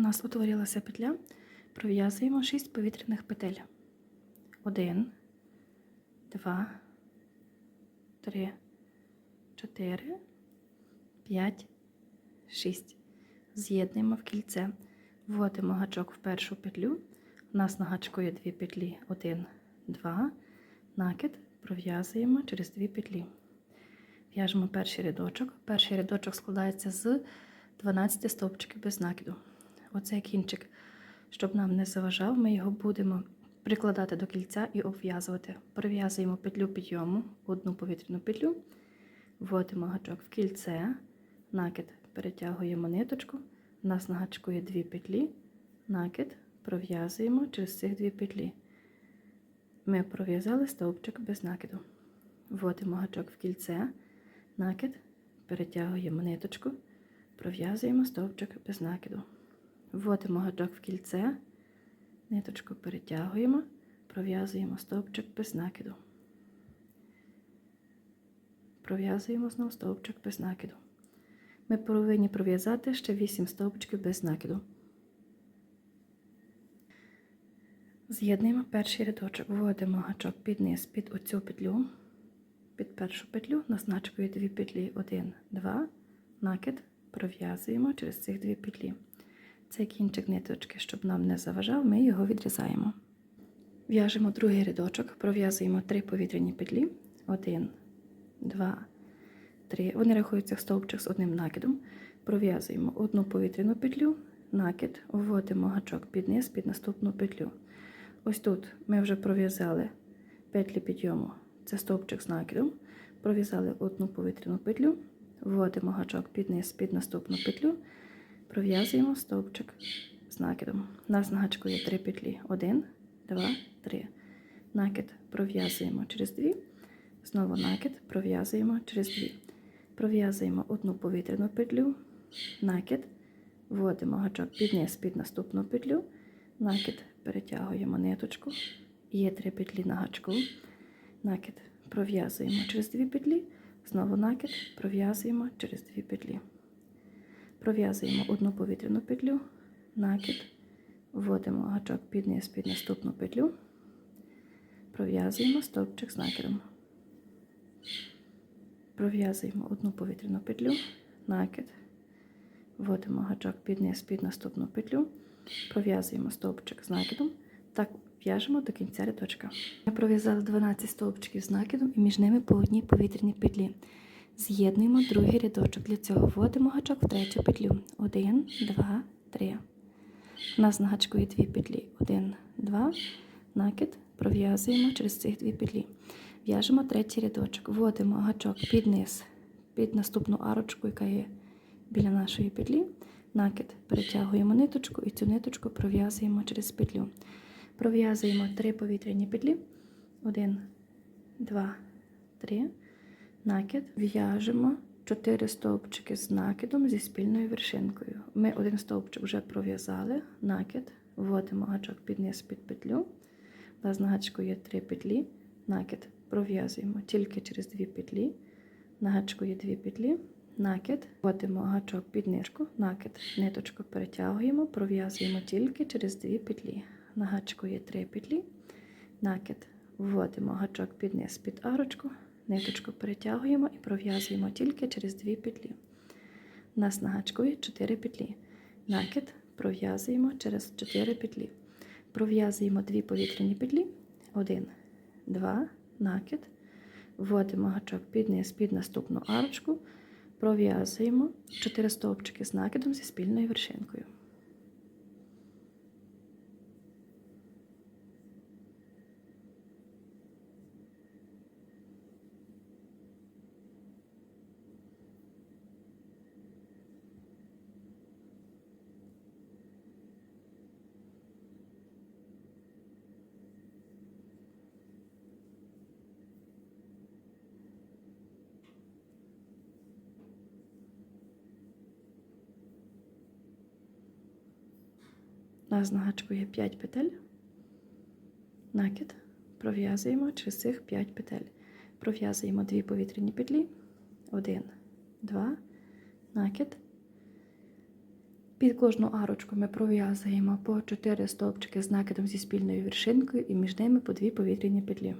У нас утворилася петля. Пров'язуємо 6 повітряних петель. 1, 2, 3, 4, 5, 6. З'єднуємо в кільце. Вводимо гачок в першу петлю. У нас на гачку є дві петлі. 1, 2. Накид пров'язуємо через дві петлі. В'яжемо перший рядочок. Перший рядочок складається з 12 стовпчиків без накиду. Оцей кінчик, щоб нам не заважав, ми його будемо прикладати до кільця і обв'язувати. Пров'язуємо петлю підйому, одну повітряну петлю, вводимо гачок в кільце, накид, перетягуємо ниточку. Нас на гачку є дві петлі, накид, пров'язуємо через цих дві петлі. Ми пров'язали стовпчик без накиду. Вводимо гачок в кільце, накид, перетягуємо ниточку, пров'язуємо стовпчик без накиду. Вводимо гачок в кільце, ниточку перетягуємо, пров'язуємо стовпчик без накиду. Пров'язуємо знову стовпчик без накиду. Ми повинні пров'язати ще 8 стовпчиків без накиду. З'єднуємо перший рядочок, вводимо гачок під низ, під оцю петлю, під першу петлю, назначкою дві петлі, 1, 2, накид, пров'язуємо через цих дві петлі. Цей кінчик ниточки, щоб нам не заважав, ми його відрізаємо. В'яжемо другий рядочок, пров'язуємо три повітряні петлі, 1, 2, 3. Вони рахуються стовпчик з одним накидом. Пров'язуємо одну повітряну петлю, накид, вводимо гачок під низ, під наступну петлю. Ось тут ми вже пров'язали петлі підйому, це стовпчик з накидом. Пров'язали одну повітряну петлю, вводимо гачок під низ, під наступну петлю, пров'язуємо стовпчик з накидом. У нас на гачку є три петлі. Один, два, три. Накид пров'язуємо через дві. Знову накид пров'язуємо через дві. Пров'язуємо одну повітряну петлю, накид, вводимо гачок під низ, під наступну петлю, накид, перетягуємо ниточку, є три петлі на гачку, накид, пров'язуємо через дві петлі, знову накид, пров'язуємо через дві петлі. Пров'язуємо одну повітряну петлю, накид, вводимо гачок під низ, під наступну петлю, пров'язуємо стовпчик з накидом. Пров'язуємо одну повітряну петлю, накид, вводимо гачок під низ, під наступну петлю, пров'язуємо стовпчик з накидом, так в'яжемо до кінця рядочка. Я пров'язала 12 стовпчиків з накидом і між ними по одній повітряній петлі. З'єднуємо другий рядочок. Для цього вводимо гачок в третю петлю. 1, 2, 3. У нас на гачку є дві петлі. 1, 2, накид, пров'язуємо через цих дві петлі. В'яжемо третій рядочок, вводимо гачок під низ, під наступну арочку, яка є біля нашої петлі. Накид, перетягуємо ниточку і цю ниточку пров'язуємо через петлю. Пров'язуємо три повітряні петлі. Один, два, три. Накид. В'яжемо 4 стовпчики з накидом зі спільною вершинкою. Ми один стовпчик вже пров'язали, накид, вводимо гачок під низ під петлю. Нас на гачку є 3 петлі, накид пров'язуємо тільки через дві петлі. На гачку є дві петлі, накид, вводимо гачок під нижку, накид, ниточку перетягуємо, пров'язуємо тільки через дві петлі. На гачку є три петлі, накид, вводимо гачок під низ під арочку, ниточку перетягуємо і пров'язуємо тільки через дві петлі. У на гачку є 4 петлі. Накид пров'язуємо через 4 петлі. Пров'язуємо дві повітряні петлі, 1, 2, накид, вводимо гачок під низ, під наступну арочку, пров'язуємо 4 стовпчики з накидом зі спільною вершинкою. У нас на гачку є 5 петель. Накид. Пров'язуємо через цих 5 петель. Пров'язуємо дві повітряні петлі. 1, 2, накид. Під кожну арочку ми пров'язуємо по 4 стовпчики з накидом зі спільною вершинкою і між ними по 2 повітряні петлі.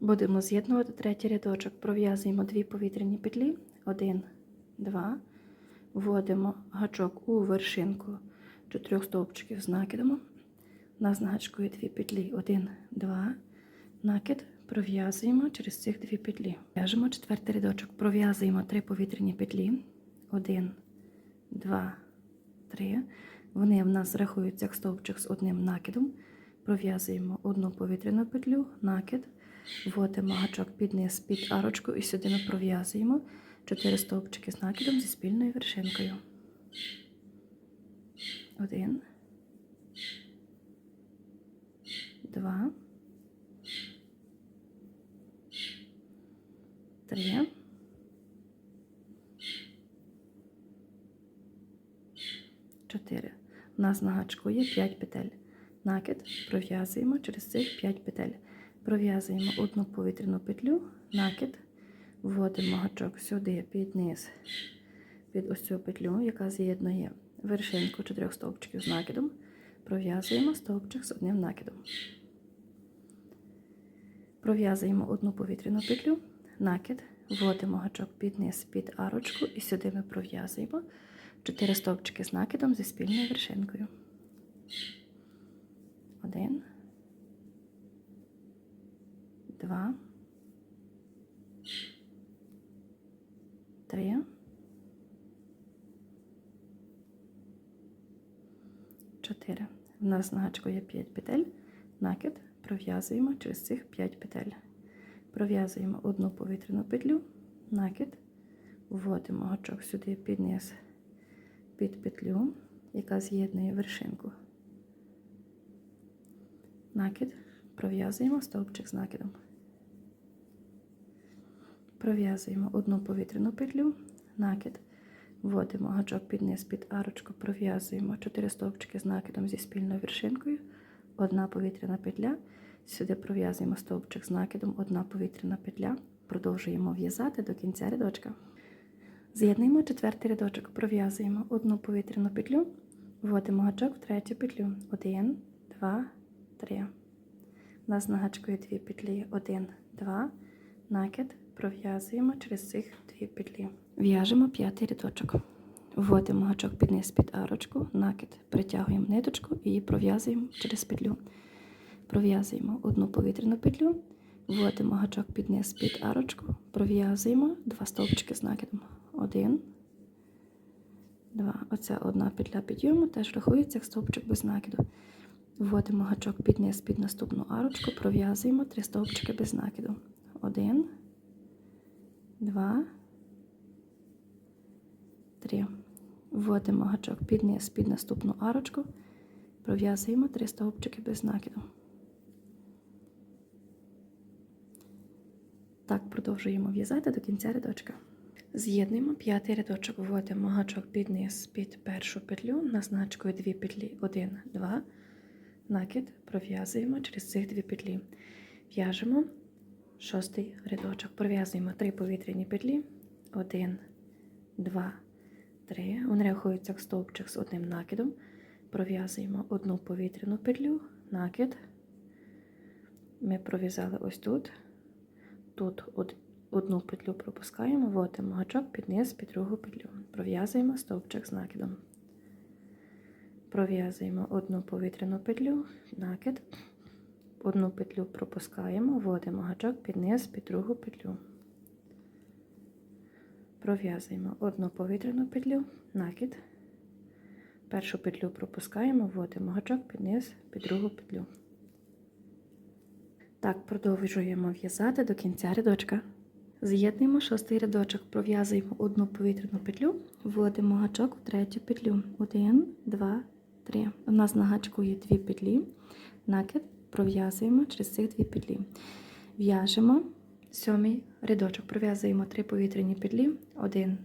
Будемо з'єднувати третій рядочок. Пров'язуємо 2 повітряні петлі. 1, 2. Вводимо гачок у вершинку 4 стовпчиків з накидом. У нас на 2 петлі. 1, 2. Накид пров'язуємо через цих дві петлі. В'яжемо четвертий рядочок, пров'язуємо три повітряні петлі. Один, два, три. Вони в нас рахуються як стовпчик з одним накидом. Пров'язуємо одну повітряну петлю, накид, вводимо гачок під низ під арочку і сюди ми пров'язуємо чотири стовпчики з накидом зі спільною вершинкою. Один. Два. три, чотири. У нас на гачку є 5 петель. Накид пров'язуємо через цих 5 петель. Пров'язуємо одну повітряну петлю, накид, вводимо гачок сюди під низ, під ось цю петлю, яка з'єднує вершинку чотирьох стовпчиків з накидом. Пров'язуємо стовпчик з одним накидом. Пров'язуємо одну повітряну петлю, накид, вводимо гачок під низ під арочку і сюди ми пров'язуємо 4 стовпчики з накидом зі спільною вершинкою. Один, два, три, чотири. У нас на гачку є 5 петель, накид пров'язуємо через цих 5 петель. Пров'язуємо одну повітряну петлю, накид, вводимо гачок сюди під низ, під петлю, яка з'єднує вершинку. Накид, пров'язуємо стовпчик з накидом. Пров'язуємо одну повітряну петлю, накид, вводимо гачок під низ під арочку, пров'язуємо 4 стовпчики з накидом зі спільною вершинкою, одна повітряна петля. Сюди пров'язуємо стовпчик з накидом, одна повітряна петля, продовжуємо в'язати до кінця рядочка. З'єднуємо четвертий рядочок, пров'язуємо одну повітряну петлю, вводимо гачок в третю петлю. Один, два, три. У нас на гачку є дві петлі. Один, два, накид, пров'язуємо через цих дві петлі. В'яжемо п'ятий рядочок. Вводимо гачок під низ під арочку, накид, притягуємо ниточку і пров'язуємо через петлю. Пров'язуємо одну повітряну петлю, вводимо гачок під низ під арочку, пров'язуємо два стовпчики з накидом. Один, два. Оця одна петля підйому теж рахується як стовпчик без накиду. Вводимо гачок під низ під наступну арочку, пров'язуємо три стовпчики без накиду. Один, два, три. Вводимо гачок під низ під наступну арочку, пров'язуємо три стовпчики без накиду. Так, продовжуємо в'язати до кінця рядочка. З'єднуємо п'ятий рядочок, вводимо гачок під низ під першу петлю, назначкою дві петлі 1, 2, накид, пров'язуємо через цих дві петлі. В'яжемо шостий рядочок. Пров'язуємо три повітряні петлі. 1, 2, 3. Вони рахуються як стовпчик з одним накидом. Пров'язуємо одну повітряну петлю, накид. Ми пров'язали ось тут. Тут одну петлю пропускаємо, вводимо гачок під низ під другу петлю. Пров'язуємо стовпчик з накидом. Пров'язуємо одну повітряну петлю, накид. Одну петлю пропускаємо, вводимо гачок під низ під другу петлю. Пров'язуємо одну повітряну петлю, накид. Першу петлю пропускаємо, вводимо гачок під низ під другу петлю. Так, продовжуємо в'язати до кінця рядочка. З'єднуємо шостий рядочок, пров'язуємо одну повітряну петлю, вводимо гачок в третю петлю. Один, два, три. У нас на гачку є дві петлі, накид пров'язуємо через цих дві петлі. В'яжемо сьомий рядочок, пров'язуємо три повітряні петлі, один,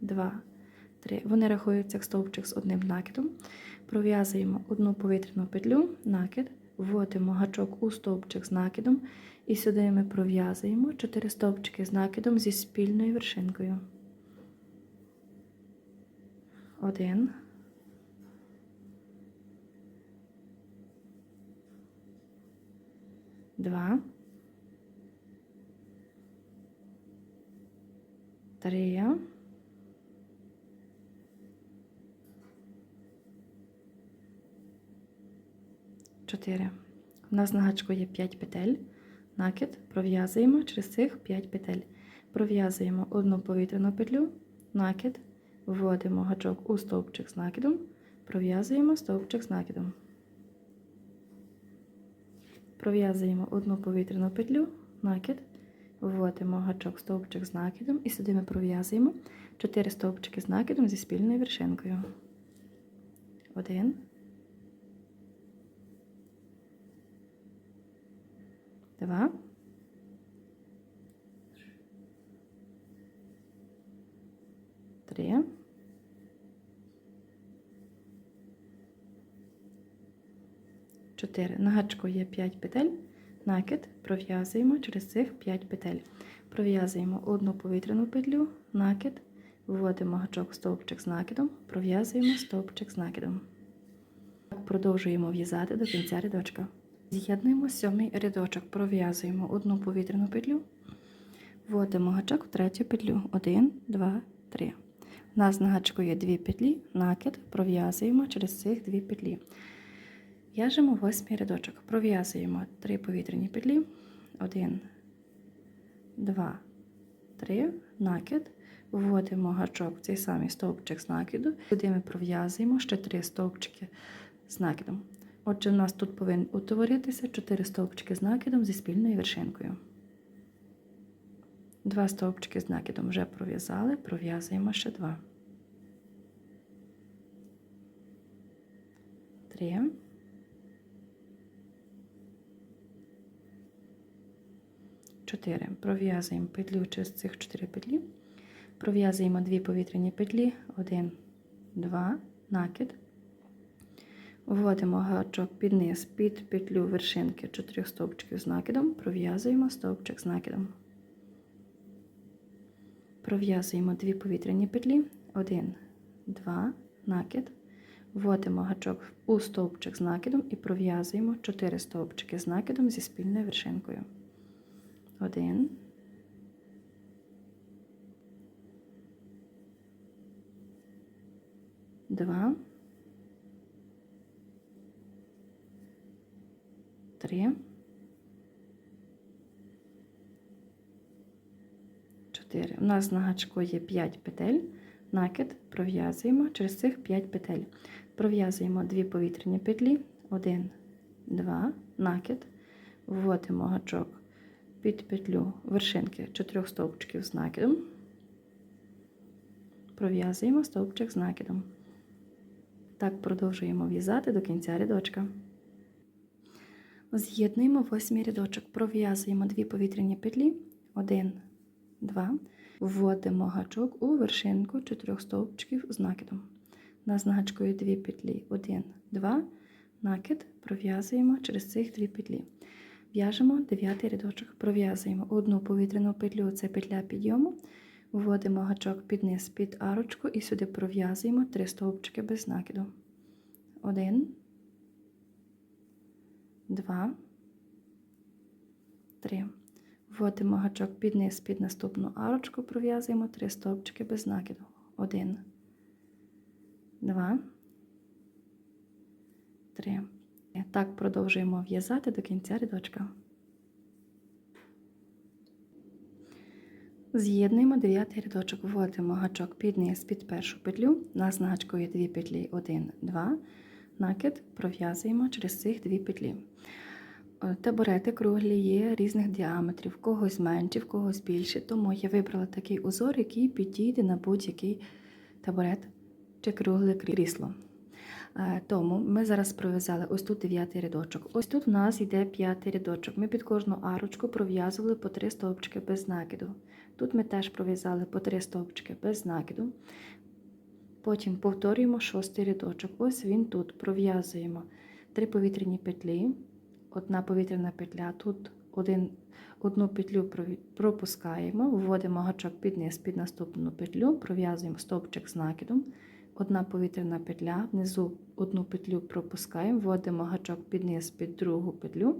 два, три. Вони рахуються як стовпчик з одним накидом. Пров'язуємо одну повітряну петлю, накид, вводимо гачок у стовпчик з накидом, і сюди ми пров'язуємо чотири стовпчики з накидом зі спільною вершинкою. Один. Два. Три. Чотири. У нас на гачку є 5 петель. Накид пров'язуємо через цих 5 петель. Пров'язуємо одну повітряну петлю, накид, вводимо гачок у стовпчик з накидом, пров'язуємо стовпчик з накидом. Пров'язуємо одну повітряну петлю, накид, вводимо гачок стовпчик з накидом і сюди ми пров'язуємо 4 стовпчики з накидом зі спільною вершинкою. Один. Два. 4. На гачку є 5 петель, накид пров'язуємо через цих 5 петель. Пров'язуємо одну повітряну петлю, накид, вводимо гачок стовпчик з накидом, пров'язуємо стовпчик з накидом. Продовжуємо в'язати до кінця рядочка. З'єднуємо сьомий рядочок, пров'язуємо одну повітряну петлю, вводимо гачок в третю петлю. 1, 2, 3. У нас на гачку є 2 петлі, накид, пров'язуємо через цих дві петлі. В'яжемо восьмий рядочок. Пров'язуємо три повітряні петлі. 1, 2, 3, накид. Вводимо гачок в цей самий стовпчик з накиду. Сюди ми пров'язуємо ще три стовпчики з накидом. Отже, у нас тут повинні утворитися 4 стовпчики з накидом зі спільною вершинкою. Два стовпчики з накидом вже пров'язали, пров'язуємо ще два. Три. Чотири. Пров'язуємо петлю через цих 4 петлі. Пров'язуємо дві повітряні петлі. Один, два, накид. Вводимо гачок під низ під петлю вершинки 4 стовпчиків з накидом, пров'язуємо стовпчик з накидом. Пров'язуємо дві повітряні петлі, 1, 2, накид. Вводимо гачок у стовпчик з накидом і пров'язуємо 4 стовпчики з накидом зі спільною вершинкою. 1, Два. Три. Чотири. У нас на гачку є 5 петель. Накид пров'язуємо через цих 5 петель. Пров'язуємо дві повітряні петлі. 1, 2, накид. Вводимо гачок під петлю вершинки 4 стовпчиків з накидом. Пров'язуємо стовпчик з накидом. Так продовжуємо в'язати до кінця рядочка. З'єднуємо восьмий рядочок, пров'язуємо дві повітряні петлі, 1, 2, вводимо гачок у вершинку чотирьох стовпчиків з накидом. У нас на гачку є дві петлі, 1, 2, накид, пров'язуємо через цих дві петлі. В'яжемо дев'ятий рядочок, пров'язуємо одну повітряну петлю, це петля підйому, вводимо гачок під низ під арочку і сюди пров'язуємо три стовпчики без накиду. 1, Два, три. Вводимо гачок під низ під наступну арочку, пров'язуємо три стовпчики без накиду. Один, два, три. Так продовжуємо в'язати до кінця рядочка. З'єднуємо дев'ятий рядочок, вводимо гачок під низ під першу петлю. Нас є дві петлі, один, два накид пров'язуємо через цих дві петлі. Е, Табурети круглі є різних діаметрів, когось менші, в когось більші. Тому я вибрала такий узор, який підійде на будь-який табурет чи кругле крісло. Е, Тому ми зараз пров'язали ось тут дев'ятий рядочок. Ось тут в нас йде п'ятий рядочок. Ми під кожну арочку пров'язували по три стовпчики без накиду. Тут ми теж пров'язали по три стовпчики без накиду. Потім повторюємо шостий рядочок. Ось він тут пров'язуємо три повітряні петлі, одна повітряна петля, тут один, одну петлю пропускаємо, вводимо гачок під низ під наступну петлю, пров'язуємо стовпчик з накидом, одна повітряна петля, внизу одну петлю пропускаємо, вводимо гачок під низ під другу петлю,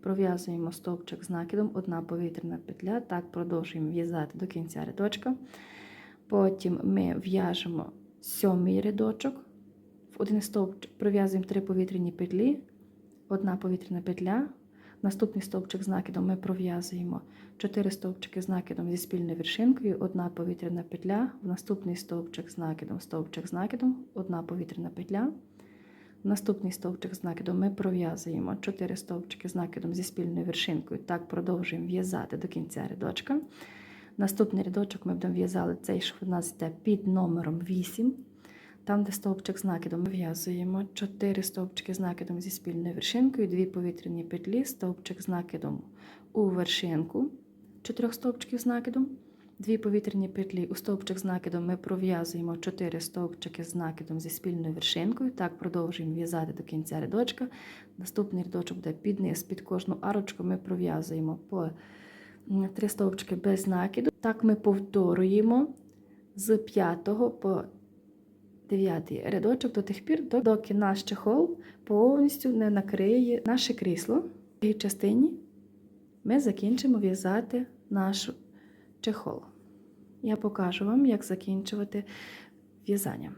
пров'язуємо стовпчик з накидом, одна повітряна петля, так продовжуємо в'язати до кінця рядочка. Потім ми в'яжемо сьомий рядочок, в один стовпчик пров'язуємо три повітряні петлі, одна повітряна петля. Наступний стовпчик з накидом ми пров'язуємо 4 стовпчики з накидом зі спільною вершинкою, одна повітряна петля, в наступний стовпчик з накидом, стовпчик з накидом, одна повітряна петля. В наступний стовпчик з накидом ми пров'язуємо 4 стовпчики з накидом зі спільною вершинкою. Так продовжуємо в'язати до кінця рядочка. Наступний рядочок ми будемо в'язати цей, що в нас йде під номером 8. Там, де стовпчик з накидом, ми в'язуємо 4 стовпчики з накидом зі спільною вершинкою, 2 повітряні петлі, стовпчик з накидом у вершинку, 4 стовпчиків з накидом, 2 повітряні петлі у стовпчик з накидом ми пров'язуємо 4 стовпчики з накидом зі спільною вершинкою. Так продовжуємо в'язати до кінця рядочка. Наступний рядочок буде під низ, під кожну арочку ми пров'язуємо по 3 стовпчики без накиду. Так ми повторюємо з 5 по дев'ятий рядочок до тих пір, доки наш чехол повністю не накриє наше крісло. В цій частині ми закінчимо в'язати наш чехол. Я покажу вам, як закінчувати в'язання.